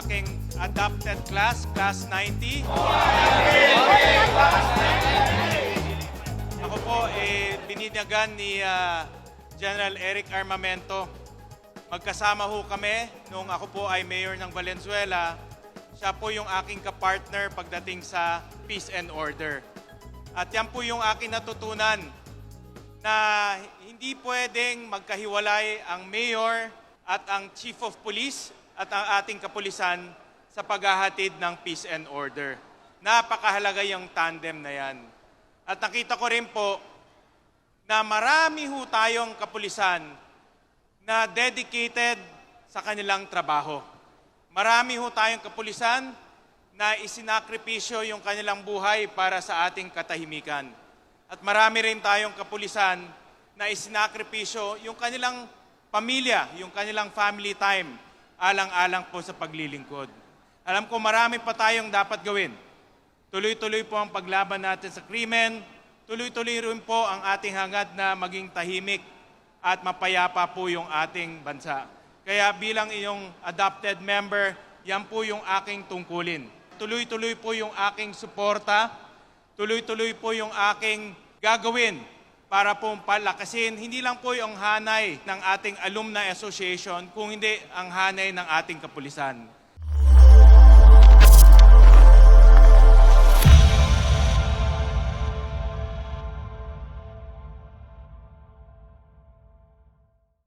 aking adopted class, class 90. Ako po, eh, bininyagan ni ah, General Eric Armamento. Magkasama ho kami nung ako po ay mayor ng Valenzuela. Siya po yung aking kapartner pagdating sa peace and order. At yan po yung aking natutunan na hindi pwedeng magkahiwalay ang mayor at ang chief of police at ang ating kapulisan sa paghahatid ng peace and order. Napakahalaga yung tandem na yan. At nakita ko rin po na marami ho tayong kapulisan na dedicated sa kanilang trabaho. Marami ho tayong kapulisan na isinakripisyo yung kanilang buhay para sa ating katahimikan. At marami rin tayong kapulisan na isinakripisyo yung kanilang pamilya, yung kanilang family time, alang-alang po sa paglilingkod. Alam ko marami pa tayong dapat gawin. Tuloy-tuloy po ang paglaban natin sa krimen. Tuloy-tuloy rin po ang ating hangad na maging tahimik at mapayapa po yung ating bansa. Kaya bilang iyong adopted member, yan po yung aking tungkulin. Tuloy-tuloy po yung aking suporta. Tuloy-tuloy po yung aking gagawin para po palakasin hindi lang po yung hanay ng ating alumni association, kung hindi ang hanay ng ating kapulisan.